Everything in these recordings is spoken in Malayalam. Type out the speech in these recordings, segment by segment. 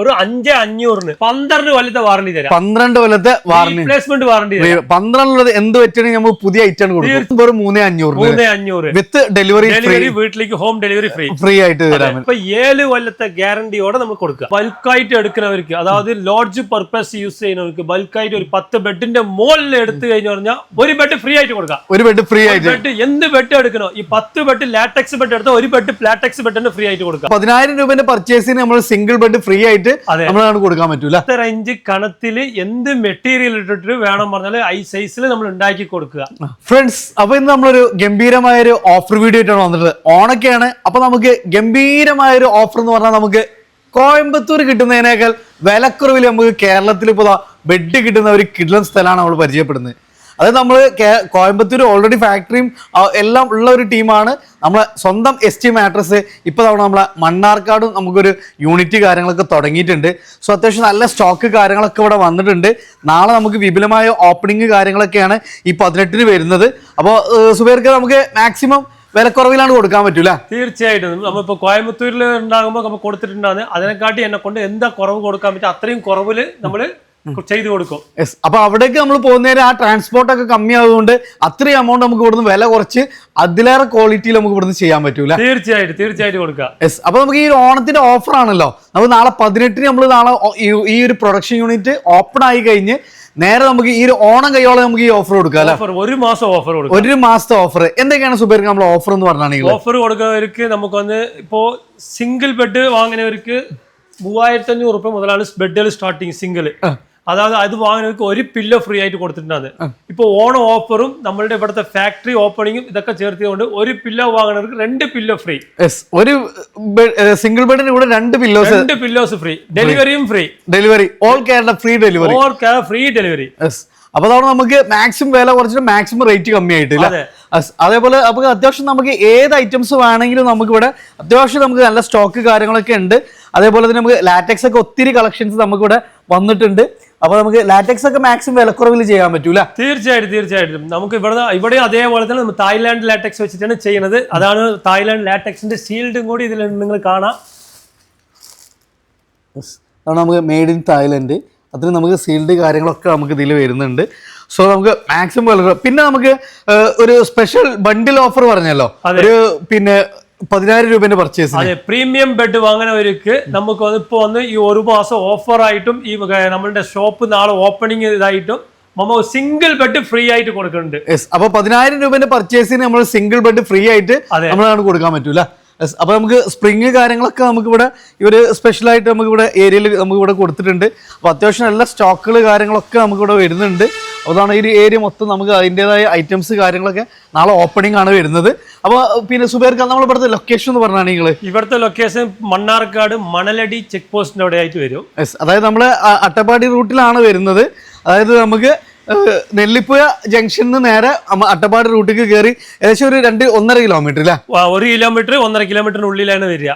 ഒരു അഞ്ച് അഞ്ഞൂറിന്. പന്ത്രണ്ട് കൊല്ലത്തെ വാറണ്ടി തരാം. പന്ത്രണ്ട് കൊല്ലത്തെ വാറണ്ടി റീപ്ലേസ്മെന്റ് വാറണ്ടി തരാം. പന്ത്രണ്ടുള്ളത് എന്ത് പറ്റുകയാണെങ്കിൽ നമ്മൾ പുതിയ ഐറ്റം കൊടുക്കും വെറും മൂന്നേ അഞ്ഞൂറ് മൂന്നേ അഞ്ഞൂറ്. വിത്ത് ഡെലിവറി ഡെലിവറി വീട്ടിലേക്ക് ഹോം ഡെലിവറി ഫ്രീ ഫ്രീ ആയിട്ട് തരാം ഇപ്പൊ ഏഴ് കൊല്ലത്തെ ഗ്യാരണ്ടിയോടെ നമ്മൾ കൊടുക്കുക ബൾക്കായിട്ട് എടുക്കുന്നവർക്ക് അതായത് ലോഡ്ജ് പർപ്പസ് യൂസ് ചെയ്യുന്നവർക്ക് ബൾക്കായിട്ട് ഒരു പത്ത് ബെഡിന്റെ മുകളിൽ എടുത്തു കഴിഞ്ഞു പറഞ്ഞാൽ ഒരു ബെഡ് ഫ്രീ ആയിട്ട് കൊടുക്കാം. ഒരു ബെഡ് ഫ്രീ ആയിട്ട്. ബെഡ് എന്ത് ബെഡ് എടുക്കണോ ഈ പത്ത് ബെഡ് ലാറ്റക്സ് ബെഡ് എടുത്താൽ ഒരു ബെഡ് പ്ലാറ്റക്സ് ബെഡിന് ഫ്രീ ആയിട്ട് കൊടുക്കാം. പതിനായിരം രൂപന്റെ പർച്ചേസിന് നമ്മൾ സിംഗിൾ ബെഡ് ഫ്രീ ആയിട്ട് അതെ. നമ്മളാണ് കൊടുക്കാൻ പറ്റൂല. റേഞ്ച് കണത്തിൽ എന്ത് മെറ്റീരിയൽ ഇട്ടിട്ട് വേണം പറഞ്ഞാൽ ഐ സൈസിൽ നമ്മൾ ഉണ്ടാക്കി കൊടുക്കുക. ഫ്രണ്ട്സ് അപ്പൊ ഇന്ന് നമ്മളൊരു ഗംഭീരമായ ഒരു ഓഫർ വീഡിയോ ആയിട്ടാണ് വന്നിട്ടുള്ളത്. ഓണൊക്കെയാണ്. അപ്പൊ നമുക്ക് ഗംഭീരമായ ഒരു ഓഫർ എന്ന് പറഞ്ഞാൽ നമുക്ക് കോയമ്പത്തൂർ കിട്ടുന്നതിനേക്കാൾ വിലക്കുറവിൽ നമുക്ക് കേരളത്തിൽ ഇപ്പോൾ ബെഡ് കിട്ടുന്ന ഒരു കിടലൻ സ്ഥലമാണ് നമ്മൾ പരിചയപ്പെടുന്നത്. അത് നമ്മൾ കോയമ്പത്തൂർ ഓൾറെഡി ഫാക്ടറിയും എല്ലാം ഉള്ള ഒരു ടീമാണ് നമ്മൾ സ്വന്തം എസ് ടി മാട്രസ് ഇപ്പോൾ തവണ നമ്മളെ മണ്ണാർക്കാടും നമുക്കൊരു യൂണിറ്റ് കാര്യങ്ങളൊക്കെ തുടങ്ങിയിട്ടുണ്ട്. സോ അത്യാവശ്യം നല്ല സ്റ്റോക്ക് കാര്യങ്ങളൊക്കെ ഇവിടെ വന്നിട്ടുണ്ട്. നാളെ നമുക്ക് വിപുലമായ ഓപ്പണിംഗ് കാര്യങ്ങളൊക്കെയാണ് ഈ പതിനെട്ടിന് വരുന്നത്. അപ്പോൾ സുബേർക്ക് നമുക്ക് മാക്സിമം വിലക്കുറവിലാണ് കൊടുക്കാൻ പറ്റൂല തീർച്ചയായിട്ടും. നമ്മളിപ്പോ കോയമ്പത്തൂരിൽ ഉണ്ടാകുമ്പോൾ നമ്മൾ കൊടുത്തിട്ടുണ്ടാകുന്നത് അതിനെക്കാട്ടി എന്നെ കൊണ്ട് എന്താ കുറവ് കൊടുക്കാൻ പറ്റും അത്രയും കുറവിൽ നമ്മൾ ചെയ്തു കൊടുക്കും. അപ്പൊ അവിടേക്ക് നമ്മൾ പോകുന്നേരം ആ ട്രാൻസ്പോർട്ട് ഒക്കെ കമ്മിയായതുകൊണ്ട് അത്രയും എമൗണ്ട് നമുക്ക് ഇവിടുന്ന് വില കുറച്ച് അതിലേറെ ക്വാളിറ്റിയിൽ നമുക്ക് ഇവിടുന്ന് ചെയ്യാൻ പറ്റൂല. തീർച്ചയായിട്ടും തീർച്ചയായിട്ടും കൊടുക്കുക യെസ് അപ്പൊ നമുക്ക് ഈ ഓണത്തിന്റെ ഓഫർ ആണല്ലോ. നമുക്ക് നാളെ പതിനെട്ടിന് നമ്മൾ നാളെ ഈ- ഒരു പ്രൊഡക്ഷൻ യൂണിറ്റ് ഓപ്പൺ ആയി കഴിഞ്ഞ് നേരെ നമുക്ക് ഈ ഒരു ഓണം കൈയോളം നമുക്ക് ഈ ഓഫർ കൊടുക്കാം ഓഫർ ഒരു മാസം ഓഫർ കൊടുക്കാം. ഒരു മാസത്തെ ഓഫർ എന്തൊക്കെയാണ് സുബേർ നമ്മൾ ഓഫർ എന്ന് പറഞ്ഞാണെങ്കിൽ ഓഫർ കൊടുക്കുന്നവർക്ക് നമുക്ക് വന്ന് ഇപ്പോ സിംഗിൾ ബെഡ് വാങ്ങുന്നവർക്ക് മൂവായിരത്തി അഞ്ഞൂറ് റുപ്യ മുതലാണ് ബെഡുകൾ സ്റ്റാർട്ടിങ് സിംഗിൾ അതായത് അത് വാങ്ങുന്നവർക്ക് ഒരു പില്ലോ ഫ്രീ ആയിട്ട് കൊടുത്തിട്ടുണ്ടാകുന്നത് ഇപ്പൊ ഓണം ഓഫറും നമ്മളുടെ ഇവിടുത്തെ ഫാക്ടറി ഓപ്പണിങ്ങും ഇതൊക്കെ ചേർത്തിയതുകൊണ്ട് ഒരു പില്ലോ വാങ്ങുന്നവർക്ക് രണ്ട് പില്ലോ ഫ്രീ. ഒരു സിംഗിൾ ബെഡിന് കൂടെ രണ്ട് പില്ലോസ് രണ്ട് പില്ലോസ് ഫ്രീ ഡെലിവറിയും free delivery all Kerala free delivery all Kerala free delivery അപ്പൊ അതാണ് നമുക്ക് മാക്സിമം വില കുറച്ചിട്ട് മാക്സിമം റേറ്റ് കമ്മിയായിട്ടില്ല അതേപോലെ നമുക്ക് അത്യാവശ്യം നമുക്ക് ഏത് ഐറ്റംസ് വേണമെങ്കിലും നമുക്ക് ഇവിടെ അത്യാവശ്യം നമുക്ക് നല്ല സ്റ്റോക്ക് കാര്യങ്ങളൊക്കെ ഉണ്ട്. അതേപോലെ തന്നെ നമുക്ക് ലാറ്റക്സ് ഒക്കെ ഒത്തിരി കളക്ഷൻസ് നമുക്ക് ഇവിടെ വന്നിട്ടുണ്ട്. അപ്പൊ നമുക്ക് ലാറ്റക്സ് ഒക്കെ മാക്സിമം വിലക്കുറവിൽ ചെയ്യാൻ പറ്റൂല. തീർച്ചയായിട്ടും തീർച്ചയായിട്ടും. നമുക്ക് ഇവിടെ ഇവിടെ അതേപോലെ തന്നെ നമ്മൾ തായ്ലാൻഡ് ലാറ്റക്സ് വെച്ചിട്ടാണ് ചെയ്യുന്നത്. അതാണ് തായ്ലാൻഡ് ലാറ്റക്സിന്റെ ഷീൽഡും കൂടി ഇതിൽ നിങ്ങൾ കാണാം. അതാണ് നമുക്ക് മെയ്ഡ് ഇൻ തായ്ലൻഡ് അതിന് നമുക്ക് സീൽഡ് കാര്യങ്ങളൊക്കെ നമുക്ക് ഇതിൽ വരുന്നുണ്ട്. സോ നമുക്ക് മാക്സിമം പിന്നെ നമുക്ക് ഒരു സ്പെഷ്യൽ ബണ്ടിൽ ഓഫർ പറഞ്ഞല്ലോ. ഒരു പിന്നെ പതിനായിരം രൂപന്റെ പർച്ചേസ് അതെ പ്രീമിയം ബെഡ് വാങ്ങുന്നവർക്ക് നമുക്ക് ഇപ്പോൾ ഇപ്പൊ വന്ന് ഈ ഒരു മാസം ഓഫർ ആയിട്ടും ഈ നമ്മളുടെ ഷോപ്പ് നാളെ ഓപ്പണിംഗ് ഇതായിട്ടും നമ്മൾ സിംഗിൾ ബെഡ് ഫ്രീ ആയിട്ട് കൊടുക്കുന്നുണ്ട്. അപ്പൊ പതിനായിരം രൂപന്റെ പർച്ചേസിന് നമ്മൾ സിംഗിൾ ബെഡ് ഫ്രീ ആയിട്ട് നമ്മളാണ് കൊടുക്കാൻ പറ്റൂല. യെസ് അപ്പൊ നമുക്ക് സ്പ്രിങ് കാര്യങ്ങളൊക്കെ നമുക്ക് ഇവിടെ ഈ ഒരു സ്പെഷ്യൽ ആയിട്ട് നമുക്ക് ഇവിടെ ഏരിയയിൽ നമുക്ക് ഇവിടെ കൊടുത്തിട്ടുണ്ട്. അപ്പൊ അത്യാവശ്യം നല്ല സ്റ്റോക്കുകൾ കാര്യങ്ങളൊക്കെ നമുക്ക് ഇവിടെ വരുന്നുണ്ട് അതാണ് ഈ ഏരിയ മൊത്തം നമുക്ക് അതിന്റെതായ ഐറ്റംസ് കാര്യങ്ങളൊക്കെ നാളെ ഓപ്പണിംഗ് ആണ് വരുന്നത്. അപ്പോൾ പിന്നെ സുബേർക്ക് നമ്മൾ ഇവിടുത്തെ ലൊക്കേഷൻ എന്ന് പറഞ്ഞാണ് നിങ്ങൾ ഇവിടുത്തെ ലൊക്കേഷൻ മണ്ണാർക്കാട് മണലടി ചെക്ക് പോസ്റ്റിന്റെ അവിടെ ആയിട്ട് വരും അതായത് നമ്മൾ അട്ടപ്പാടി റൂട്ടിലാണ് വരുന്നത്. അതായത് നമുക്ക് നെല്ലിപ്പുഴ ജംഗ്ഷനിൽ നേരെ അട്ടപ്പാട് റൂട്ടിലേക്ക് കയറി ഏകദേശം ഒരു രണ്ട് ഒന്നര കിലോമീറ്റർ അല്ലേ ഒരു കിലോമീറ്റർ ഒന്നര കിലോമീറ്ററിനുള്ളിലാണ് വരിക.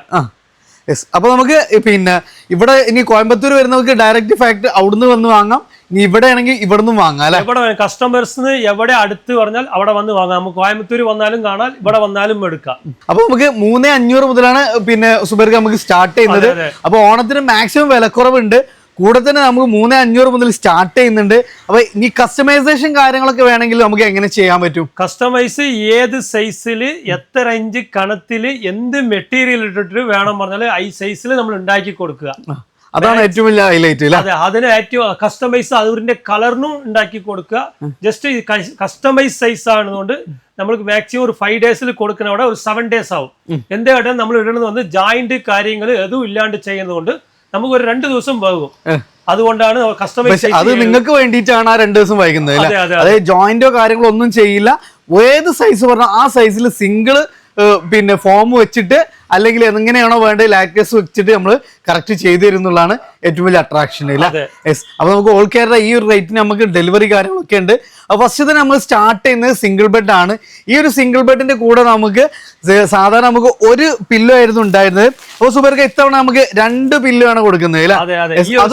യെസ് അപ്പൊ നമുക്ക് പിന്നെ ഇവിടെ ഇനി കോയമ്പത്തൂർ വരുന്നവർക്ക് ഡയറക്റ്റ് ഫാക്ടറി അവിടുന്ന് വന്ന് വാങ്ങാം. ഇനി ഇവിടെ ആണെങ്കിൽ ഇവിടെ നിന്ന് വാങ്ങാം അല്ലേ? എവിടെ കസ്റ്റമേഴ്സിന് എവിടെ അടുത്ത് പറഞ്ഞാൽ അവിടെ വന്ന് വാങ്ങാം. നമുക്ക് കോയമ്പത്തൂർ വന്നാലും കാണാം ഇവിടെ വന്നാലും എടുക്കാം. അപ്പൊ നമുക്ക് മൂന്നേ അഞ്ഞൂറ് മുതലാണ് പിന്നെ സുബർക്ക് നമുക്ക് സ്റ്റാർട്ട് ചെയ്യുന്നത്. അതെ, അതെ. അപ്പൊ ഓണത്തിന് മാക്സിമം വിലക്കുറവുണ്ട്. കൂടെ തന്നെ നമുക്ക് മൂന്ന് അഞ്ഞൂറ് മുതൽ സ്റ്റാർട്ട് ചെയ്യുന്നുണ്ട്. അപ്പൊ ഇനി കസ്റ്റമൈസേഷൻ കാര്യങ്ങളൊക്കെ വേണമെങ്കിൽ നമുക്ക് എങ്ങനെ ചെയ്യാൻ പറ്റും? കസ്റ്റമൈസ് ഏത് സൈസിൽ എത്ര ഇഞ്ച് കണത്തിൽ എന്ത് മെറ്റീരിയൽ ഇട്ടിട്ട് വേണം പറഞ്ഞാൽ ഐ സൈസിൽ നമ്മൾ ഉണ്ടാക്കി കൊടുക്കുക. അതാണ് ഏറ്റവും വലിയ ഹൈലൈറ്റ് അല്ലെ അതെ അതിന് ഏറ്റവും കസ്റ്റമൈസ് അതിന്റെ കളറിനും ഉണ്ടാക്കി കൊടുക്കുക. ജസ്റ്റ് കസ്റ്റമൈസ് സൈസ് ആണെന്നുകൊണ്ട് നമ്മൾക്ക് മാക്സിമം ഒരു ഫൈവ് ഡേയ്സിൽ കൊടുക്കുന്ന അവിടെ ഒരു സെവൻ ഡേയ്സ് ആവും. എന്താ നമ്മൾ ഇടുന്നത് വന്ന് ജോയിന്റ് കാര്യങ്ങൾ എതും ഇല്ലാണ്ട് ചെയ്യുന്നതുകൊണ്ട് നമുക്ക് ഒരു രണ്ട് ദിവസം പോകും അതുകൊണ്ടാണ് കസ്റ്റമൈസ് അത് നിങ്ങൾക്ക് വേണ്ടിയിട്ടാണ് ആ രണ്ട് ദിവസം വൈകുന്നത് അതെ, അതായത് ജോയിന്റോ കാര്യങ്ങളോ ഒന്നും ചെയ്യില്ല. ഏത് സൈസ് പറഞ്ഞാൽ ആ സൈസിൽ സിംഗിൾ പിന്നെ ഫോം വെച്ചിട്ട് അല്ലെങ്കിൽ എങ്ങനെയാണോ വേണ്ടത് ലാക്കേഴ്സ് വെച്ചിട്ട് നമ്മൾ കറക്റ്റ് ചെയ്തു തരുന്നുള്ളതാണ് ഏറ്റവും വലിയ അട്രാക്ഷൻ ഇല്ല. യെസ് അപ്പൊ നമുക്ക് ഓൾ കേരള ഈ ഒരു റേറ്റിന് നമുക്ക് ഡെലിവറി കാര്യങ്ങളൊക്കെ ഉണ്ട്. അപ്പൊ ഫസ്റ്റ് തന്നെ നമ്മൾ സ്റ്റാർട്ട് ചെയ്യുന്നത് സിംഗിൾ ബെഡ് ആണ്. ഈ ഒരു സിംഗിൾ ബെഡിന്റെ കൂടെ നമുക്ക് സാധാരണ നമുക്ക് ഒരു പില്ലോ ആയിരുന്നു ഉണ്ടായിരുന്നത്. അപ്പൊ സുബർക്ക് ഇത്തവണ നമുക്ക് രണ്ട് പില്ലോ ആണ് കൊടുക്കുന്നത് അല്ലേ?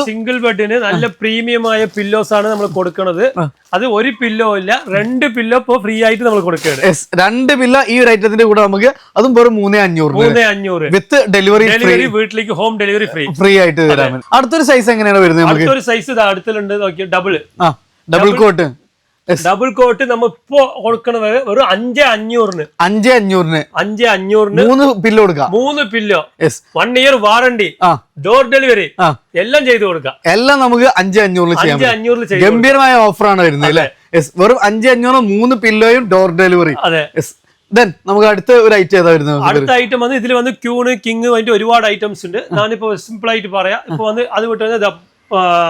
സിംഗിൾ ബെഡിന് നല്ല പ്രീമിയം ആയ പില്ലോസ് ആണ് നമ്മൾ കൊടുക്കുന്നത് അത് ഒരു പില്ലോ ഇല്ല രണ്ട് പില്ലോ ഇപ്പൊ ഫ്രീ ആയിട്ട് നമ്മൾ കൊടുക്കുകയാണ്. രണ്ട് പില്ലോ ഈ ഒരു ഐറ്റത്തിന്റെ കൂടെ നമുക്ക് അതും വെറും മൂന്നേ അഞ്ഞൂറ് മൂന്ന് അഞ്ഞൂറ്. വിത്ത് ഡെലിവറി ഡെലിവറി വീട്ടിലേക്ക് ഹോം ഡെലിവറി ഫ്രീ. ഫ്രീ ആയിട്ട് തരാൻ അടുത്തൊരു സൈസ് എങ്ങനെയാണ് വരുന്നത് അടുത്തൊരു സൈസ് ഇത് അടുത്തിലുണ്ട് നോക്കിയ double double coat double coat നമ്മൾ ഇപ്പൊ കൊടുക്കണത് ഒരു അഞ്ച് അഞ്ഞൂറിന്. അഞ്ച് അഞ്ഞൂറിന്. അഞ്ച് അഞ്ഞൂറിന് മൂന്ന് പില്ലോ കൊടുക്കാം. മൂന്ന് പില്ലോ വൺ ഇയർ വാറണ്ടി ആ. ഡോർ ഡെലിവറി എല്ലാം ചെയ്തു കൊടുക്കാം. എല്ലാം നമുക്ക് അഞ്ച് അഞ്ഞൂറിൽ ചെയ്യാം അഞ്ഞൂറിൽ ഗംഭീരമായ ഓഫറാണ് വരുന്നത് അല്ലേ? വെറും അഞ്ച് അഞ്ഞൂറ് മൂന്ന് പില്ലോയും ഡോർ ഡെലിവറി അതെ. ദെൻ നമുക്ക് അടുത്ത ഒരു ഐറ്റം ഏതാ വരുന്നത് അടുത്ത ഐറ്റം വന്ന് ഇതിൽ വന്ന് ക്യൂണ് കിങ് അതിന്റെ ഒരുപാട് ഐറ്റംസ് ഉണ്ട്. ഞാനിപ്പോ സിമ്പിൾ ആയിട്ട് പറയാം. ഇപ്പൊ വന്ന് അത് വിട്ട് വന്ന്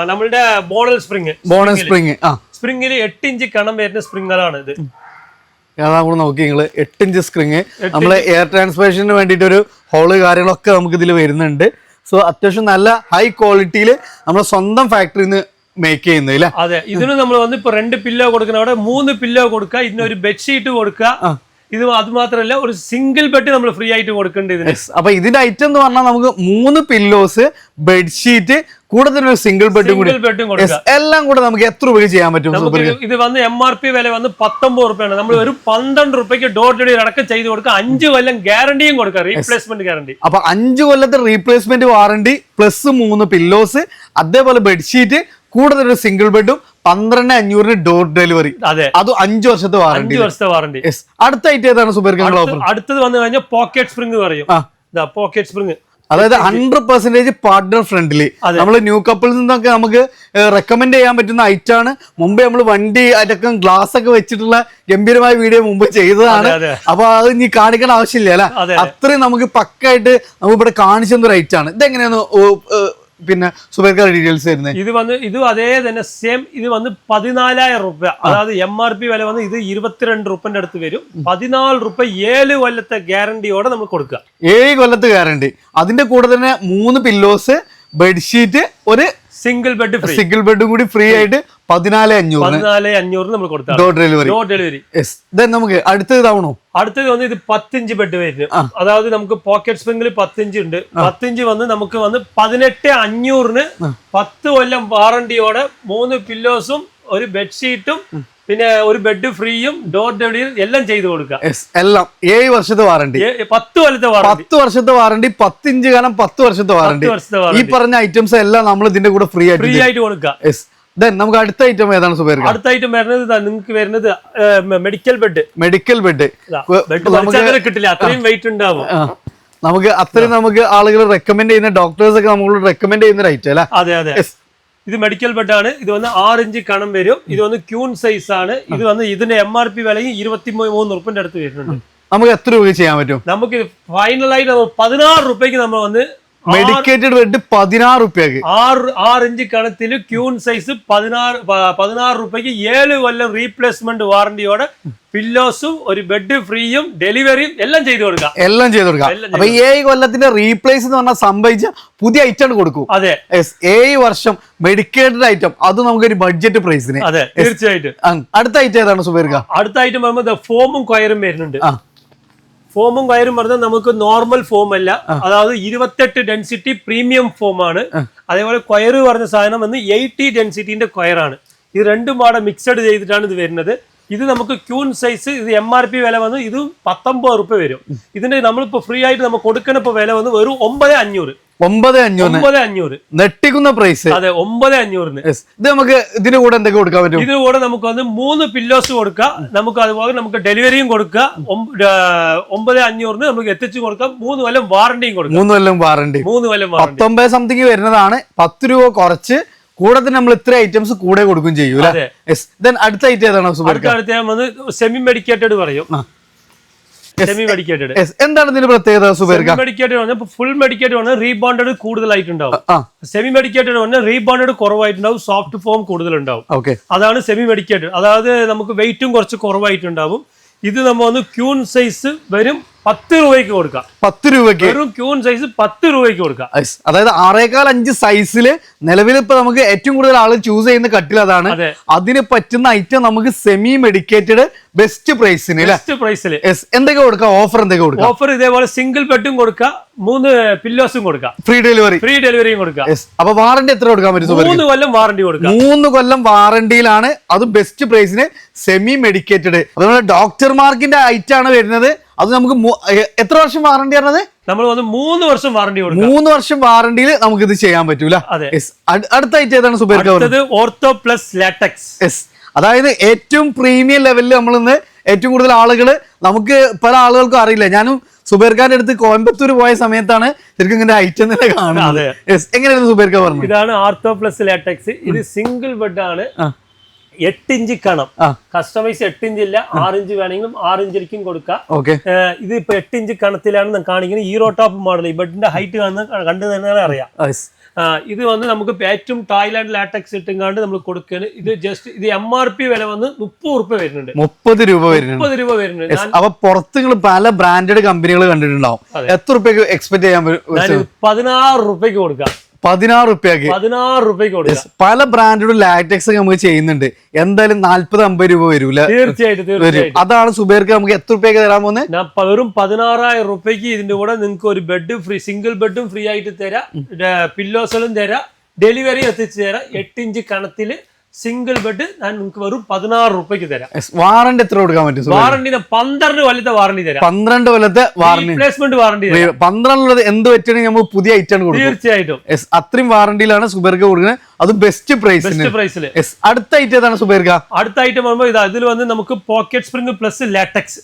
നമ്മളുടെ ബോണൽ സ്പ്രിങ് ബോണൽ സ്പ്രിങ് സ്പ്രിങ്ങിൽ സ്പ്രിങ്ങിൽ എട്ട് ഇഞ്ച് കണം വരുന്ന സ്പ്രിങ്ങറാണ് ഇത്. അതാ നമ്മൾ നോക്കി നിങ്ങൾ. എട്ട് ഇഞ്ച് സ്ക്രിങ് നമ്മൾ എയർ ട്രാൻസ്പോർട്ടേഷന് വേണ്ടിയിട്ട് ഒരു ഹോൾ കാര്യങ്ങളൊക്കെ നമുക്ക് ഇതിൽ വരുന്നുണ്ട്. സോ അത്യാവശ്യം നല്ല ഹൈ ക്വാളിറ്റിയിൽ നമ്മൾ സ്വന്തം ഫാക്ടറിയിൽ നിന്ന് മേക്ക് ചെയ്യുന്നത് അല്ലേ അതെ. ഇതിന് നമ്മൾ വന്ന് ഇപ്പൊ രണ്ട് പില്ലോ കൊടുക്കുന്ന അവിടെ മൂന്ന് പില്ലോ കൊടുക്കുക. ഇതിനൊരു ബെഡ്ഷീറ്റ് കൊടുക്കുക. ഇത് അത് മാത്രമല്ല ഒരു സിംഗിൾ ബെഡ് നമ്മൾ ഫ്രീ ആയിട്ട് കൊടുക്കേണ്ടത്. അപ്പൊ ഇതിന്റെ ഐറ്റം എന്ന് പറഞ്ഞാൽ നമുക്ക് മൂന്ന് പില്ലോസ് ബെഡ്ഷീറ്റ് കൂടുതൽ ഒരു സിംഗിൾ ബെഡും കൂടി. സിംഗിൾ ബെഡും. എല്ലാം കൂടെ നമുക്ക് എത്ര രൂപയ്ക്ക് ചെയ്യാൻ പറ്റും ഇത് വന്ന് എം ആർ പി വില വന്ന് പത്തൊമ്പത് റുപ്യാണ്. നമ്മൾ ഒരു പന്ത്രണ്ട് റുപ്യക്ക് ഡോർ ഡെലിവറി അടക്കം ചെയ്ത് കൊടുക്കുക. അഞ്ച് കൊല്ലം ഗ്യാരണ്ടിയും കൊടുക്കുക. റീപ്ലേസ്മെന്റ് ഗ്യാരണ്ടി അപ്പൊ അഞ്ച് കൊല്ലത്തെ റീപ്ലേസ്മെന്റ് വാറണ്ടി പ്ലസ് മൂന്ന് പില്ലോസ് അതേപോലെ ബെഡ്ഷീറ്റ് കൂടുതൽ ഒരു സിംഗിൾ ബെഡും പന്ത്രണ്ട് അഞ്ഞൂറിന് ഡോർ ഡെലിവറി അതെ. അത് അഞ്ചു വർഷത്തെ വാറണ്ടി അഞ്ചു വർഷത്തെ വാറണ്ടി അടുത്തായിട്ട് അടുത്ത ഐറ്റം ഏതാണ് സൂപ്പർ കിങ് ഓഫർ അടുത്തത് വന്നു കഴിഞ്ഞാൽ പോക്കറ്റ് സ്പ്രിംഗ് പറയും. പോക്കറ്റ് സ്പ്രിംഗ് അതായത് ഹൺഡ്രഡ് പെർസെന്റേജ് പാർട്ട്ണർ ഫ്രണ്ട്ലി. നമ്മൾ ന്യൂ കപ്പിളിൽ നിന്നൊക്കെ നമുക്ക് റെക്കമെൻഡ് ചെയ്യാൻ പറ്റുന്ന ഐറ്റം ആണ്. മുമ്പേ നമ്മൾ വണ്ടി അടക്കം ഗ്ലാസ് ഒക്കെ വെച്ചിട്ടുള്ള ഗംഭീരമായ വീഡിയോ മുമ്പ് ചെയ്തതാണ്. അപ്പൊ അത് ഇനി കാണിക്കേണ്ട ആവശ്യമില്ല അല്ലെ? അതെ. അത്രയും നമുക്ക് പക്കായിട്ട് നമുക്ക് ഇവിടെ കാണിച്ചു തന്ന ഒരു ഐറ്റം ആണ്. ഇതെങ്ങനെയാണ് പിന്നെ സുബേർക്കാർ ഡീറ്റെയിൽസ് വരുന്നത് ഇത് വന്ന് ഇത് അതേ തന്നെ സെയിം ഇത് വന്ന് പതിനാലായിരം റുപ്യ. അതായത് എം ആർ പി വില വന്ന് ഇത് ഇരുപത്തിരണ്ട് റുപ്യന്റെ അടുത്ത് വരും. പതിനാല് റുപ്യ ഏഴ് കൊല്ലത്തെ ഗ്യാരണ്ടിയോടെ നമ്മൾ കൊടുക്കുക. ഏഴ് കൊല്ലത്തെ ഗ്യാരണ്ടി. അതിന്റെ കൂടെ തന്നെ മൂന്ന് പില്ലോസ് ബെഡ്ഷീറ്റ് ഒരു സിംഗിൾ ബെഡ് സിംഗിൾ ബെഡും കൂടി ഫ്രീ ആയിട്ട് പതിനാല് അഞ്ഞൂറ് പതിനാല് അഞ്ഞൂറ് നമ്മൾ കൊടുത്താൽ ഡോർ ഡെലിവറി ഡോർ ഡെലിവറി നമുക്ക് അടുത്തത് ഇതാവണോ? അടുത്തത് വന്ന് ഇത് പത്തിഞ്ച് ബെഡ് വരുന്നു. അതായത് നമുക്ക് പോക്കറ്റ് സ്പ്രിംഗിൽ പത്തിഞ്ച് ഉണ്ട്. പത്തിഞ്ച് വന്ന് നമുക്ക് വന്ന് പതിനെട്ട് അഞ്ഞൂറിന് പത്ത് കൊല്ലം വാറണ്ടിയോടെ മൂന്ന് പില്ലോസും ഒരു ബെഡ്ഷീറ്റും പിന്നെ ഒരു ബെഡ് ഫ്രീയും ഡോർ ഡെലിവറിയും എല്ലാം ചെയ്തു കൊടുക്കാം എല്ലാം. ഏഴ് വർഷത്തെ വാറണ്ടി പത്ത് കൊല്ലത്തെ പത്ത് വർഷത്തെ വാറണ്ടി പത്ത് ഇഞ്ച് കാലം പത്ത് വർഷത്തെ വാറണ്ടി ഈ പറഞ്ഞ ഐറ്റംസ് എല്ലാം നമ്മൾ ഇതിന്റെ കൂടെ ഫ്രീ ആയിട്ട് ഫ്രീ ആയിട്ട് കൊടുക്കാം ദെൻ നമുക്ക് അടുത്ത ഐറ്റം ഏതാണ് സുബൈർ അടുത്ത ഐറ്റം വരുന്നത് നിങ്ങൾക്ക് വരുന്നത് മെഡിക്കൽ ബെഡ് മെഡിക്കൽ ബെഡ് കിട്ടില്ല അത്രയും വെയിറ്റ് ഉണ്ടാവും. നമുക്ക് അത്രയും നമുക്ക് ആളുകൾ റെക്കമെൻഡ് ചെയ്യുന്ന ഡോക്ടേഴ്സ് ഒക്കെ നമ്മളോട് റെക്കമെൻഡ് ചെയ്യുന്ന ഒരു ഐറ്റം അല്ലേ? അതെ അതെ. ഇത് മെഡിക്കൽ ബെഡ് ആണ്. ഇത് വന്ന് ആറ് ഇഞ്ച് കണം വരും. ഇത് വന്ന് ക്യൂൺ സൈസ് ആണ്. ഇത് വന്ന് ഇതിന്റെ എം ആർ പി വിലയും ഇരുപത്തി മൂന്ന് ഉറുപ്പിന്റെ അടുത്ത് വരുന്നുണ്ട്. നമുക്ക് എത്ര രൂപ ചെയ്യാൻ പറ്റും? നമുക്ക് ഫൈനലായിട്ട് പതിനാറ് റുപ്യക്ക് നമ്മൾ വന്ന് മെഡിക്കേറ്റഡ് ബെഡ് പതിനാറ് റുപ്യക്ക് ആറ് ആറ് ഇഞ്ച് കണത്തിൽ ക്യൂൺ സൈസ് പതിനാറ് പതിനാറ് റുപ്യക്ക് ഏഴ് കൊല്ലം റീപ്ലേസ്മെന്റ് വാറണ്ടിയോടെ പില്ലോസും ഒരു ബെഡ് ഫ്രീയും ഡെലിവറിയും എല്ലാം ചെയ്തു കൊടുക്കാം. എല്ലാം ചെയ്തു കൊടുക്കാം. അപ്പൊ ഏഴ് കൊല്ലത്തിന്റെ റീപ്ലേസ് എന്ന് പറഞ്ഞാൽ സംഭവിച്ച പുതിയ ഐറ്റം കൊടുക്കും. അതെ. ഏഴ് വർഷം മെഡിക്കേറ്റഡ് ഐറ്റം അത് നമുക്കൊരു ബഡ്ജറ്റ് പ്രൈസിന് അതെ തീർച്ചയായിട്ടും. അടുത്ത ഐറ്റം ഏതാണ് സുബേർക്ക? അടുത്ത ഐറ്റം വരുമ്പോൾ ഫോമും കൊയറും വരുന്നുണ്ട്. ഫോമും കയറും പറഞ്ഞാൽ നമുക്ക് നോർമൽ ഫോം അല്ല. അതായത് ഇരുപത്തെട്ട് ഡെൻസിറ്റി പ്രീമിയം ഫോം ആണ്. അതേപോലെ കൊയർ പറഞ്ഞ സാധനം വന്ന് എയ്റ്റി ഡെൻസിറ്റിന്റെ കൊയറാണ്. ഇത് രണ്ടും പാടെ മിക്സഡ് ചെയ്തിട്ടാണ് ഇത് വരുന്നത്. ഇത് നമുക്ക് ക്യൂൺ സൈസ് ഇത് എം ആർ പി വില വന്ന് ഇത് പത്തൊമ്പത് റുപ്യ വരും. ഇതിന്റെ നമ്മളിപ്പോ ഫ്രീ ആയിട്ട് നമുക്ക് ഇപ്പൊ വില വന്ന് വെറും ഒമ്പത് അഞ്ഞൂറ്. ഒമ്പത് അഞ്ഞൂറ് ഒമ്പത് അഞ്ഞൂറ്. നെട്ടിക്കുന്ന പ്രൈസ് അതെ ഒമ്പത് അഞ്ഞൂറിന്. ഇത് നമുക്ക് ഇതിന് കൂടെ എന്തൊക്കെ കൊടുക്കാൻ പറ്റും? ഇതിന് കൂടെ നമുക്ക് വന്ന് മൂന്ന് പില്ലോസ് കൊടുക്കാം. നമുക്ക് അതുപോലെ നമുക്ക് ഡെലിവറിയും കൊടുക്കാം. ഒമ്പത് അഞ്ഞൂറിന് നമുക്ക് എത്തിച്ചു കൊടുക്കാം. മൂന്ന് കൊല്ലം വാറണ്ടിയും കൊടുക്കാം. മൂന്ന് കൊല്ലം വാറണ്ടി മൂന്ന് കൊല്ലം പത്തൊമ്പത് സംതിങ് വരുന്നതാണ്. പത്ത് രൂപ കുറച്ച്. കൂടെ തന്നെ നമ്മൾ ഇത്ര ഐറ്റംസ് കൂടെ കൊടുക്കും ചെയ്യൂല അടുത്ത ഐറ്റം ഏതാണ് അടുത്ത ഐറ്റം സെമി മെഡിക്കേറ്റഡ് പറയും. Semi medicated. എന്താണ് ഇതിന്റെ പ്രത്യേകത സുബേർക്ക? മെഡിക്കേറ്റഡ് പറഞ്ഞാൽ ഫുൾ മെഡിക്കേറ്റഡ് പറഞ്ഞാൽ റീബോണ്ടഡ് കൂടുതലായിട്ടുണ്ടാവും. സെമി മെഡിക്കേറ്റഡ് പറഞ്ഞാൽ റീബോണ്ടഡ് കുറവായിട്ടുണ്ടാവും സോഫ്റ്റ് ഫോം കൂടുതലുണ്ടാവും. ഓക്കെ അതാണ് സെമി മെഡിക്കേറ്റഡ് അതായത് നമുക്ക് വെയിറ്റും കുറച്ച് കുറവായിട്ടുണ്ടാവും. ഇത് നമ്മൾ വന്ന് ക്യൂൺ സൈസ് വരും പത്ത് രൂപയ്ക്ക് കൊടുക്കാം. പത്ത് രൂപയ്ക്ക്. വെറും ക്യൂൺ സൈസ് പത്ത് രൂപയ്ക്ക് കൊടുക്കാം. അതായത് ആറേക്കാൽ അഞ്ച് സൈസിൽ നിലവിൽ ഇപ്പൊ നമുക്ക് ഏറ്റവും കൂടുതൽ ആൾ ചൂസ് ചെയ്യുന്ന കട്ടിൽ അതാണ്. അതെ. അതിന് പറ്റുന്ന ഐറ്റം നമുക്ക് സെമി മെഡിക്കേറ്റഡ് ബെസ്റ്റ് പ്രൈസിന് ബെസ്റ്റ് പ്രൈസിൽ എന്തൊക്കെ കൊടുക്കാം? ഓഫർ എന്തൊക്കെ കൊടുക്കാം? ഓഫർ ഇതേപോലെ സിംഗിൾ ബെഡും കൊടുക്കാം. മൂന്ന് പില്ലോസും കൊടുക്കാം. ഫ്രീ ഡെലിവറി ഫ്രീ ഡെലിവറിയും കൊടുക്കാം. അപ്പൊ വാറണ്ടി എത്ര കൊടുക്കാൻ പറ്റും മൂന്ന് കൊല്ലം വാറണ്ടി കൊടുക്കാം. മൂന്ന് കൊല്ലം വാറണ്ടിയിലാണ് അത് ബെസ്റ്റ് പ്രൈസിന് സെമി മെഡിക്കേറ്റഡ് അതുപോലെ ഡോക്ടർമാർക്കിന്റെ ഐറ്റം ആണ് വരുന്നത്. അത് നമുക്ക് എത്ര വർഷം വാറണ്ടി പറഞ്ഞത് നമ്മൾ വന്ന് മൂന്ന് വർഷം വാറണ്ടി കൊടുക്കും. മൂന്ന് വർഷം വാറണ്ടിയിൽ നമുക്ക് ഇത് ചെയ്യാൻ പറ്റൂല. അടുത്തായിട്ട് ഏതാണ് സുബേർക്ക് ഓർത്തോ പ്ലസ് ലാറ്റക്സ് യെസ് അതായത് ഏറ്റവും പ്രീമിയം ലെവലിൽ നമ്മൾ ഇന്ന് ഏറ്റവും കൂടുതൽ ആളുകൾ നമുക്ക് പല ആളുകൾക്കും അറിയില്ല. ഞാനും സുബേർഖാന്റെ അടുത്ത് കോയമ്പത്തൂർ പോയ സമയത്താണ് ശരിക്കും ഇങ്ങനെ ഐറ്റം തന്നെ കാണുന്നത്. എങ്ങനെയായിരുന്നു സുബേർഖ പറഞ്ഞത്? ഇതാണ് ആർത്തോ പ്ലസ് ലാറ്റക്സ് ഇത് സിംഗിൾ ബെഡ് ആണ്. എട്ട് ഇഞ്ച് കണം. കസ്റ്റമൈസ് എട്ട് ഇഞ്ച് ഇല്ല ആറ് ഇഞ്ച് വേണമെങ്കിലും ആറ് ഇഞ്ചിലേക്കും കൊടുക്കാം. ഓക്കെ. ഇത് ഇപ്പൊ എട്ട് ഇഞ്ച് കണത്തിലാണ് ഞാൻ കാണിക്കുന്നത്. ഹീറോ ടോപ്പ് മോഡൽ ഈ ബെഡിന്റെ ഹൈറ്റ് കണ്ടു തന്നെ അറിയാം. ഇത് വന്ന് നമുക്ക് പാറ്റും തായ്ലാൻഡ് ലാറ്റക്സ് ഇട്ടുങ്ങാണ്ട് നമ്മൾ കൊടുക്കുകയാണ് ഇത് ജസ്റ്റ് ഇത് എം ആർ പി വില വന്ന് മുപ്പത് രൂപ വരുന്നുണ്ട്. മുപ്പത് രൂപ വരുന്നുണ്ട്. മുപ്പത് രൂപ വരുന്നുണ്ട്. അപ്പൊ പുറത്ത് നിങ്ങൾ പല ബ്രാൻഡഡ് കമ്പനികൾ കണ്ടിട്ടുണ്ടാവും. എത്ര റുപ്യക്ക് എക്സ്പെക്ട് ചെയ്യാൻ പറ്റും പതിനാറ് റുപ്യക്ക് കൊടുക്കാം. പതിനാറ് റുപ്യക്ക്. പതിനാറ് റുപ്യക്ക് പല ബ്രാൻഡും ലാറ്റക്സ് ഒക്കെ നമുക്ക് ചെയ്യുന്നുണ്ട്. എന്തായാലും നാല്പത് അമ്പത് രൂപ വരൂല. തീർച്ചയായിട്ടും അതാണ് സുബേർക്ക് നമുക്ക് എത്ര റുപ്യക്ക് തരാൻ പോകുന്നത് വെറും പതിനാറായിരം റുപ്യക്ക് ഇതിന്റെ കൂടെ നിങ്ങൾക്ക് ഒരു ബെഡ് ഫ്രീ സിംഗിൾ ബെഡും ഫ്രീ ആയിട്ട് തരാം. പില്ലോസുകളും തരാം. ഡെലിവറി എത്തിച്ചു തരാം. എട്ട് ഇഞ്ച് കണത്തിൽ സിംഗിൾ ബെഡ് ഞാൻ നിങ്ങൾക്ക് വെറും പതിനാറ് രൂപയ്ക്ക് തരാം. വാറണ്ടി എത്ര കൊടുക്കാൻ പറ്റും വാറണ്ടി പന്ത്രണ്ട് കൊല്ലത്തെ വാറണ്ടി തരാം. പന്ത്രണ്ട് കൊല്ലത്തെ വാറണ്ടി റീപ്ലേസ്മെന്റ് വാറണ്ടി തരാം. പന്ത്രണ്ടുള്ളത് എന്ത് പറ്റുകയാണെങ്കിൽ നമുക്ക് പുതിയ ഐറ്റം കൊടുക്കും തീർച്ചയായിട്ടും. എസ് അത്രയും വാറണ്ടിയിലാണ് സുബേർക്ക് കൊടുക്കുന്നത്. അത് ബെസ്റ്റ് പ്രൈസ് ബെസ്റ്റ് പ്രൈസിൽ എസ് അടുത്ത ഐറ്റം ഏതാണ് സുബേർക്ക? അടുത്ത ഐറ്റം വരുമ്പോൾ ഇതാ ഇതിൽ വന്ന് നമുക്ക് പോക്കറ്റ് സ്പ്രിംഗ് പ്ലസ് ലാറ്റക്സ്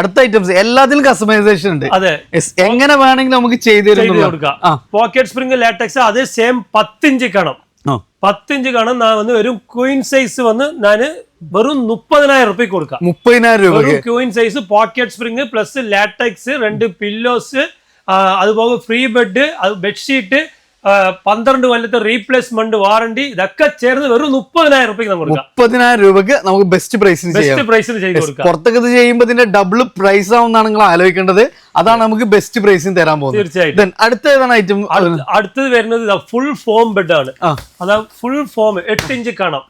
അടുത്ത ഐറ്റംസ് എല്ലാത്തിലും കസ്റ്റമൈസേഷൻ ഉണ്ട്. അതെ. എസ് എങ്ങനെ വേണമെങ്കിലും നമുക്ക് ചെയ്തു കൊടുക്കാം. പോക്കറ്റ് സ്പ്രിംഗ് ലാറ്റക്സ് അതേ സെയിം പത്തിഞ്ച് കണം. പത്തിഞ്ച് കാണാൻ വന്ന് വെറും ക്വീൻ സൈസ് വന്ന് ഞാൻ വെറും മുപ്പതിനായിരം റുപ്യ കൊടുക്കാം. മുപ്പതിനായിരം രൂപ queen queen size pocket spring plus latex രണ്ട് പില്ലോസ് അതുപോലെ ഫ്രീ ബെഡ് ബെഡ്ഷീറ്റ് പന്ത്രണ്ട് കൊല്ലത്തെ റീപ്ലേസ്മെന്റ് വാറണ്ടി ഇതൊക്കെ ചേർന്ന് വെറും മുപ്പതിനായിരം രൂപയ്ക്ക് നമുക്ക് മുപ്പതിനായിരം രൂപയ്ക്ക് നമുക്ക് ബെസ്റ്റ് പ്രൈസിന് ബെസ്റ്റ് ചെയ്ത് കൊടുക്കാം. പുറത്തൊക്കെ ഇത് ചെയ്യുമ്പോൾ ഇതിന്റെ ഡബിൾ പ്രൈസ് ആവുന്നതാണ് നിങ്ങൾ ആലോചിക്കേണ്ടത്. അതാണ് നമുക്ക് ബെസ്റ്റ് പ്രൈസിന് തരാൻ പോകുന്നത്. തീർച്ചയായിട്ടും. അടുത്ത ഏതാണ് ഐറ്റം അടുത്തത് വരുന്നത് ഫുൾ ഫോം ബെഡ് ആണ്. അതാ ഫുൾ ഫോം എട്ട് ഇഞ്ച് കാണാം.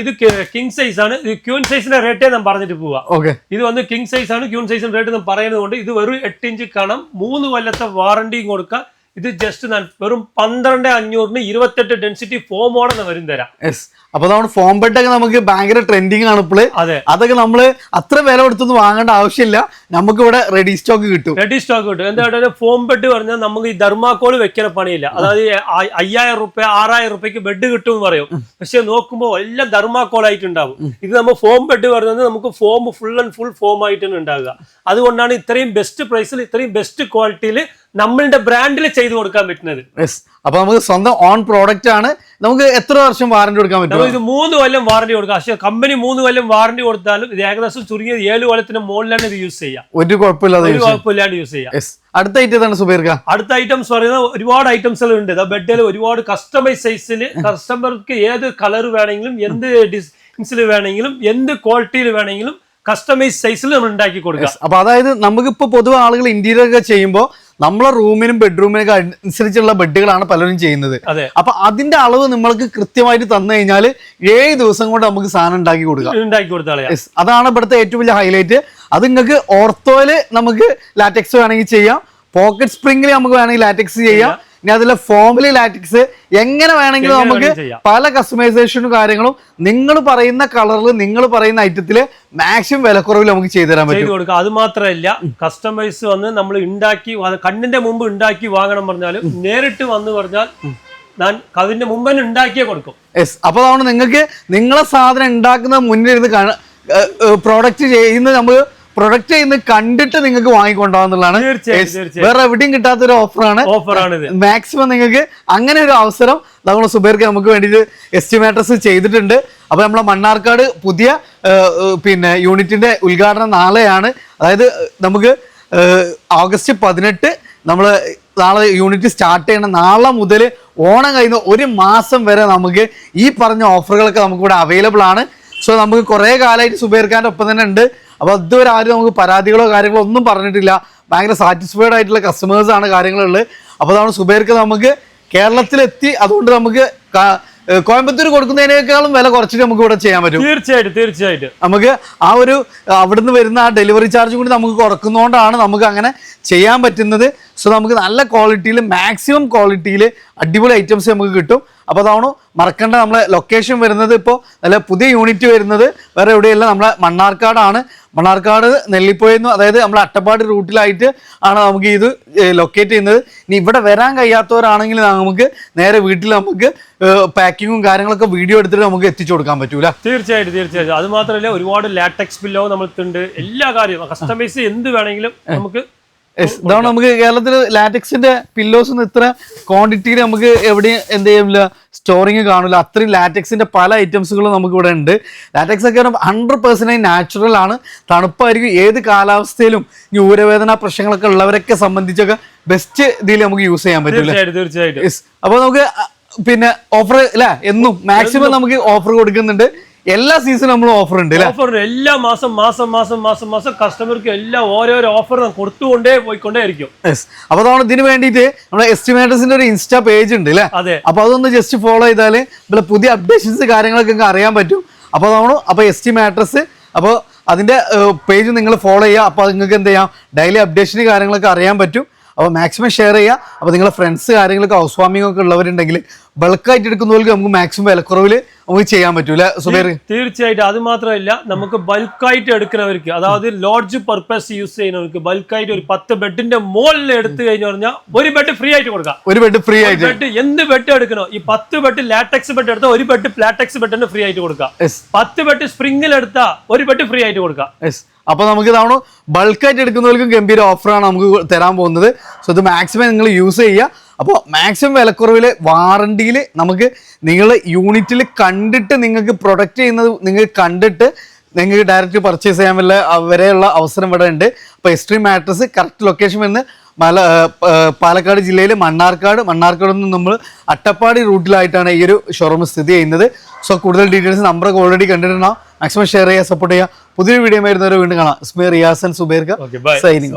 ഇത് കിങ് സൈസ് ആണ്. ഇത് ക്യൂൻ സൈസിന്റെ റേറ്റേ ഞാൻ പറഞ്ഞിട്ട് പോവാ. ഓക്കെ ഇത് വന്ന് കിങ് സൈസ് ആണ് ക്യൂൺ സൈസിന്റെ റേറ്റ് ഞാൻ പറയുന്നത് കൊണ്ട് ഇത് വെറും എട്ട് ഇഞ്ച് കാണാം. മൂന്ന് കൊല്ലത്തെ വാറണ്ടിയും കൊടുക്കാം. ഇത് ജസ്റ്റ് ഞാൻ വെറും പന്ത്രണ്ട് അഞ്ഞൂറിന് ഇരുപത്തെട്ട് ഡെൻസിറ്റി ഫോം ആണെന്ന് വരും തരാം. യെസ് അപ്പൊ നമ്മുടെ ഫോം ബെഡ് ഒക്കെ നമുക്ക് ഭയങ്കര ട്രെൻഡിങ് ആണ് ഇപ്പോൾ അതെ. അതൊക്കെ നമ്മൾ അത്ര വില കൊടുത്തൊന്നും വാങ്ങേണ്ട ആവശ്യമില്ല. നമുക്ക് ഇവിടെ റെഡി സ്റ്റോക്ക് കിട്ടും. റെഡി സ്റ്റോക്ക് കിട്ടും. എന്താ ഫോം ബെഡ് പറഞ്ഞാൽ നമുക്ക് ഈ ധർമാക്കോൾ വെക്കുന്ന പണിയില്ല. അതായത് അയ്യായിരം റുപ്യ ആറായിരം റുപ്യക്ക് ബെഡ് കിട്ടും പറയും. പക്ഷെ നോക്കുമ്പോൾ എല്ലാം ധർമാക്കോൾ ആയിട്ടുണ്ടാവും. ഇത് നമ്മൾ ഫോം ബെഡ് പറഞ്ഞാൽ നമുക്ക് foam full and full foam ആയിട്ടാണ് ഉണ്ടാവുക. അതുകൊണ്ടാണ് ഇത്രയും ബെസ്റ്റ് പ്രൈസിൽ ഇത്രയും ബെസ്റ്റ് ക്വാളിറ്റിയിൽ നമ്മളുടെ ബ്രാൻഡിൽ ചെയ്തു കൊടുക്കാൻ പറ്റുന്നത്. അപ്പൊ നമുക്ക് സ്വന്തം ഓൺ പ്രോഡക്റ്റ് ആണ്. നമുക്ക് എത്ര വർഷം വാറണ്ടി കൊടുക്കാൻ പറ്റും? ഇത് മൂന്ന് കൊല്ലം വാറണ്ടി കൊടുക്കാം. പക്ഷേ കമ്പനി മൂന്ന് കൊല്ലം വാറണ്ടി കൊടുത്താലും ഇത് ഏകദേശം ചുരുങ്ങിയത് ഏഴ് കൊല്ലത്തിന് മുകളിലാണ് ഇത് യൂസ് ചെയ്യാം. ഒരു കുഴപ്പമില്ലാതെ ഒരു കുഴപ്പമില്ലാണ്ട് യൂസ് ചെയ്യാം. അടുത്ത ഐറ്റം എന്താണ് സുബീർക്ക. അടുത്ത ഐറ്റംസ് പറയുന്നത് ഒരുപാട് ഐറ്റംസ് ഉണ്ട്. ബെഡിൽ ഒരുപാട് കസ്റ്റമൈസ് സൈസിൽ കസ്റ്റമർക്ക് ഏത് കളർ വേണമെങ്കിലും എന്ത് ഡിസൈൻസിൽ വേണമെങ്കിലും എന്ത് ക്വാളിറ്റിയിൽ വേണമെങ്കിലും കസ്റ്റമൈസ് സൈസിൽ നമ്മൾ ഉണ്ടാക്കി കൊടുക്കാം. അപ്പൊ അതായത് നമുക്ക് ഇപ്പൊ പൊതുവെ ആളുകൾ ഇന്റീരിയർ ഒക്കെ ചെയ്യുമ്പോൾ നമ്മളെ റൂമിനും ബെഡ്റൂമിനൊക്കെ അനുസരിച്ചുള്ള ബെഡുകളാണ് പലരും ചെയ്യുന്നത്. അപ്പൊ അതിന്റെ അളവ് നമ്മൾക്ക് കൃത്യമായിട്ട് തന്നു കഴിഞ്ഞാൽ ഏഴ് ദിവസം കൊണ്ട് നമുക്ക് സാധനം ഉണ്ടാക്കി കൊടുക്കാം. ഉണ്ടാക്കി അതാണ് ഇവിടുത്തെ ഏറ്റവും വലിയ ഹൈലൈറ്റ് അത് നിങ്ങൾക്ക് ഓർത്തോയിൽ നമുക്ക് ലാറ്റക്സ് വേണമെങ്കിൽ ചെയ്യാം. പോക്കറ്റ് സ്പ്രിംഗിൽ നമുക്ക് വേണമെങ്കിൽ ലാറ്റക്സ് ചെയ്യാം. ഇനി അതിലെ ഫോമിലി ലാറ്റിക്സ് എങ്ങനെ വേണമെങ്കിലും നമുക്ക് പല കസ്റ്റമൈസേഷനും കാര്യങ്ങളും നിങ്ങൾ പറയുന്ന കളറിൽ നിങ്ങൾ പറയുന്ന ഐറ്റത്തിൽ മാക്സിമം വിലക്കുറവിൽ നമുക്ക് ചെയ്തു തരാൻ പറ്റും. കൊടുക്കാം. അത് മാത്രമല്ല കസ്റ്റമൈസ് വന്ന് നമ്മൾ ഉണ്ടാക്കി കണ്ണിന്റെ മുമ്പ് ഉണ്ടാക്കി വാങ്ങണം പറഞ്ഞാലും നേരിട്ട് വന്ന് പറഞ്ഞാൽ ഞാൻ അതിന്റെ മുമ്പ് തന്നെ ഉണ്ടാക്കിയേ കൊടുക്കും. യെസ് അപ്പൊ അതുകൊണ്ട് നിങ്ങൾക്ക് നിങ്ങളെ സാധനം ഉണ്ടാക്കുന്ന മുന്നിലിരുന്ന് പ്രോഡക്റ്റ് ചെയ്യുന്നത് നമ്മൾ പ്രൊഡക്റ്റ് ചെയ്യുന്ന കണ്ടിട്ട് നിങ്ങൾക്ക് വാങ്ങിക്കൊണ്ടാവുന്നതാണ് വേറെ എവിടെയും കിട്ടാത്ത ഒരു ഓഫറാണ് ഓഫറാണ് മാക്സിമം നിങ്ങൾക്ക് അങ്ങനെ ഒരു അവസരം നമ്മുടെ സുബേർക്ക് നമുക്ക് വേണ്ടിയിട്ട് എസ്റ്റിമേറ്റർസ് ചെയ്തിട്ടുണ്ട്. അപ്പൊ നമ്മളെ മണ്ണാർക്കാട് പുതിയ പിന്നെ യൂണിറ്റിന്റെ ഉദ്ഘാടനം നാളെയാണ്. അതായത് നമുക്ക് ഓഗസ്റ്റ് പതിനെട്ട് നമ്മൾ നാളെ യൂണിറ്റ് സ്റ്റാർട്ട് ചെയ്യണം. നാളെ മുതൽ ഓണം കഴിയുന്ന ഒരു മാസം വരെ നമുക്ക് ഈ പറഞ്ഞ ഓഫറുകളൊക്കെ നമുക്കിവിടെ അവൈലബിൾ ആണ്. സോ നമുക്ക് കുറേ കാലമായിട്ട് സുബൈർ ഖാന്റെ ഒപ്പം തന്നെ ഉണ്ട്. അപ്പോൾ ഇതുവരെ ആരും നമുക്ക് പരാതികളോ കാര്യങ്ങളോ ഒന്നും പറഞ്ഞിട്ടില്ല. ഭയങ്കര സാറ്റിസ്ഫൈഡ് ആയിട്ടുള്ള കസ്റ്റമേഴ്സ് ആണ് കാര്യങ്ങളുള്ളത്. അപ്പോൾ അതാണ് സുബൈർക്ക് നമുക്ക് കേരളത്തിലെത്തി. അതുകൊണ്ട് നമുക്ക് കോയമ്പത്തൂർ കൊടുക്കുന്നതിനേക്കാളും വില കുറച്ചിട്ട് നമുക്ക് ഇവിടെ ചെയ്യാൻ പറ്റും. തീർച്ചയായിട്ടും തീർച്ചയായിട്ടും. നമുക്ക് ആ ഒരു അവിടുന്ന് വരുന്ന ആ ഡെലിവറി ചാർജ് കൂടി നമുക്ക് കുറക്കുന്നതുകൊണ്ടാണ് നമുക്ക് അങ്ങനെ ചെയ്യാൻ പറ്റുന്നത്. സോ നമുക്ക് നല്ല ക്വാളിറ്റിയിൽ മാക്സിമം ക്വാളിറ്റിയിൽ അടിപൊളി ഐറ്റംസ് നമുക്ക് കിട്ടും. അപ്പോൾ അതാണ് മറക്കേണ്ട. നമ്മളെ ലൊക്കേഷൻ വരുന്നത് ഇപ്പോൾ നല്ല പുതിയ യൂണിറ്റ് വരുന്നത്. വേറെ എവിടെയല്ല നമ്മളെ മണ്ണാർക്കാടാണ്. മണ്ണാർക്കാട് നെല്ലിപ്പോയെന്ന് അതായത് നമ്മൾ അട്ടപ്പാടി റൂട്ടിലായിട്ട് ആണ് നമുക്ക് ഇത് ലൊക്കേറ്റ് ചെയ്യുന്നത്. ഇനി ഇവിടെ വരാൻ കഴിയാത്തവരാണെങ്കിൽ നമുക്ക് നേരെ വീട്ടിൽ നമുക്ക് പാക്കിങ്ങും കാര്യങ്ങളൊക്കെ വീഡിയോ എടുത്തിട്ട് നമുക്ക് എത്തിച്ചു കൊടുക്കാൻ പറ്റൂല. തീർച്ചയായിട്ടും തീർച്ചയായിട്ടും. അത് മാത്രമല്ല ഒരുപാട് ലാറ്റക്സ് ബില്ലോ നമ്മൾക്കുണ്ട് എല്ലാ കാര്യവും. കസ്റ്റമൈസ് എന്ത് വേണമെങ്കിലും നമുക്ക് ഇതാണ് നമുക്ക് കേരളത്തിൽ ലാറ്റക്സിന്റെ പില്ലോസ് ഒന്നും ഇത്ര ക്വാണ്ടിറ്റിയിൽ നമുക്ക് എവിടെയും എന്ത് ചെയ്യില്ല സ്റ്റോറിങ് കാണില്ല അത്രയും ലാറ്റക്സിന്റെ പല ഐറ്റംസുകളും നമുക്ക് ഇവിടെ ഉണ്ട്. ലാറ്റക്സ് ഒക്കെ ഹൺഡ്രഡ് പെർസെന്റേജ് നാച്ചുറൽ ആണ്. തണുപ്പായിരിക്കും. ഏത് കാലാവസ്ഥയിലും ഈ ഊരവേദന പ്രശ്നങ്ങളൊക്കെ ഉള്ളവരൊക്കെ സംബന്ധിച്ചൊക്കെ ബെസ്റ്റ് ഇതിൽ നമുക്ക് യൂസ് ചെയ്യാൻ പറ്റില്ല തീർച്ചയായിട്ടും അപ്പൊ അപ്പോൾ നമുക്ക് പിന്നെ ഓഫർ അല്ല? എന്നും മാക്സിമം നമുക്ക് ഓഫർ കൊടുക്കുന്നുണ്ട്. എല്ലാ സീസണും നമ്മൾ ഓഫർ ഉണ്ട് ഓഫർ എല്ലാ മാസം മാസം മാസം മാസം മാസം കസ്റ്റമർക്ക് എല്ലാ ഓരോരോ ഓഫർ കൊടുത്തുകൊണ്ടേ പോയിക്കൊണ്ടേ ആയിരിക്കും അപ്പൊ നമ്മൾ ഇതിന് വേണ്ടിയിട്ട് നമ്മുടെ എസ്റ്റിമേറ്റേഴ്സിന്റെ ഒരു ഇൻസ്റ്റാ പേജ് ഉണ്ട് അല്ലേ? അതെ. അപ്പൊ അതൊന്ന് ജസ്റ്റ് ഫോളോ ചെയ്താൽ പുതിയ അപ്ഡേഷൻസ് കാര്യങ്ങളൊക്കെ അറിയാൻ പറ്റും. അപ്പോൾ നമ്മൾ അപ്പോൾ എസ്റ്റിമേറ്റേഴ്സ് അപ്പോൾ അതിന്റെ പേജ് നിങ്ങൾ ഫോളോ ചെയ്യുക. അപ്പോൾ നിങ്ങൾക്ക് എന്ത് ചെയ്യാം? ഡെയിലി അപ്ഡേഷന് കാര്യങ്ങളൊക്കെ അറിയാൻ പറ്റും. അപ്പോൾ മാക്സിമം ഷെയർ ചെയ്യുക അപ്പോൾ നിങ്ങളെ ഫ്രണ്ട്സ് കാര്യങ്ങളൊക്കെ ഹൗസ് വാമിംഗ് ഒക്കെ ഉള്ളവരുണ്ടെങ്കിൽ ബൾക്കായിട്ട് എടുക്കുന്നവർക്ക് നമുക്ക് മാക്സിമം വിലക്കുറവിൽ നമുക്ക് ചെയ്യാൻ പറ്റൂല സുബേർ? തീർച്ചയായിട്ടും. അത് മാത്രമല്ല നമുക്ക് ബൾക്കായിട്ട് എടുക്കുന്നവർക്ക് അതായത് ലോഡ്ജ് പർപ്പസ് യൂസ് ചെയ്യുന്നവർക്ക് ബൾക്കായിട്ട് ഒരു പത്ത് ബെഡിന്റെ മുകളിൽ എടുത്തു കഴിഞ്ഞു പറഞ്ഞാൽ ഒരു ബെഡ് ഫ്രീ ആയിട്ട് കൊടുക്കാം. ഒരു ബെഡ് ഫ്രീ ആയിട്ട്. ബെഡ് എന്ത് ബെഡ് എടുക്കണോ ഈ പത്ത് ബെഡ് ലാറ്റക്സ് ബെഡ് എടുത്താൽ ഒരു ബെഡ് പ്ലാറ്റക്സ് ബെഡിന് ഫ്രീ ആയിട്ട് കൊടുക്കാം. പത്ത് ബെഡ് സ്പ്രിംഗിൽ എടുത്താൽ ഒരു ബെഡ് ഫ്രീ ആയിട്ട് കൊടുക്കാം. അപ്പോൾ നമുക്ക് ഇതാണ് ബൾക്കായിട്ട് എടുക്കുന്നവർക്കും ഗംഭീര ഓഫറാണ് നമുക്ക് തരാൻ പോകുന്നത്. സോ ഇത് മാക്സിമം നിങ്ങൾ യൂസ് ചെയ്യുക. അപ്പോൾ മാക്സിമം വിലക്കുറവിൽ വാറണ്ടിയിൽ നമുക്ക് നിങ്ങൾ യൂണിറ്റിൽ കണ്ടിട്ട് നിങ്ങൾക്ക് പ്രൊഡക്റ്റ് ചെയ്യുന്നത് നിങ്ങൾ കണ്ടിട്ട് നിങ്ങൾക്ക് ഡയറക്റ്റ് പർച്ചേസ് ചെയ്യാൻ വല്ല വരെയുള്ള അവസരം ഇവിടെ ഉണ്ട്. അപ്പോൾ എക്സ്ട്രീം മാട്രസ് കറക്റ്റ് ലൊക്കേഷൻ വരുന്ന മല പാലക്കാട് ജില്ലയിൽ മണ്ണാർക്കാട്. മണ്ണാർക്കാട് നിന്ന് നമ്മൾ അട്ടപ്പാടി റൂട്ടിലായിട്ടാണ് ഈ ഒരു ഷോറൂം സ്ഥിതി ചെയ്യുന്നത്. സോ കൂടുതൽ ഡീറ്റെയിൽസ് നമ്പറൊക്കെ ഓൾറെഡി കണ്ടിട്ടുണ്ടാവും. മാക്സിമം ഷെയർ ചെയ്യുക സപ്പോർട്ട് ചെയ്യുക പുതിയൊരു വീഡിയോ വരുന്നവരെ വീണ്ടും കാണാം. ഇസ്മി റിയാസൻ സുബേർക്ക് സൈനിങ്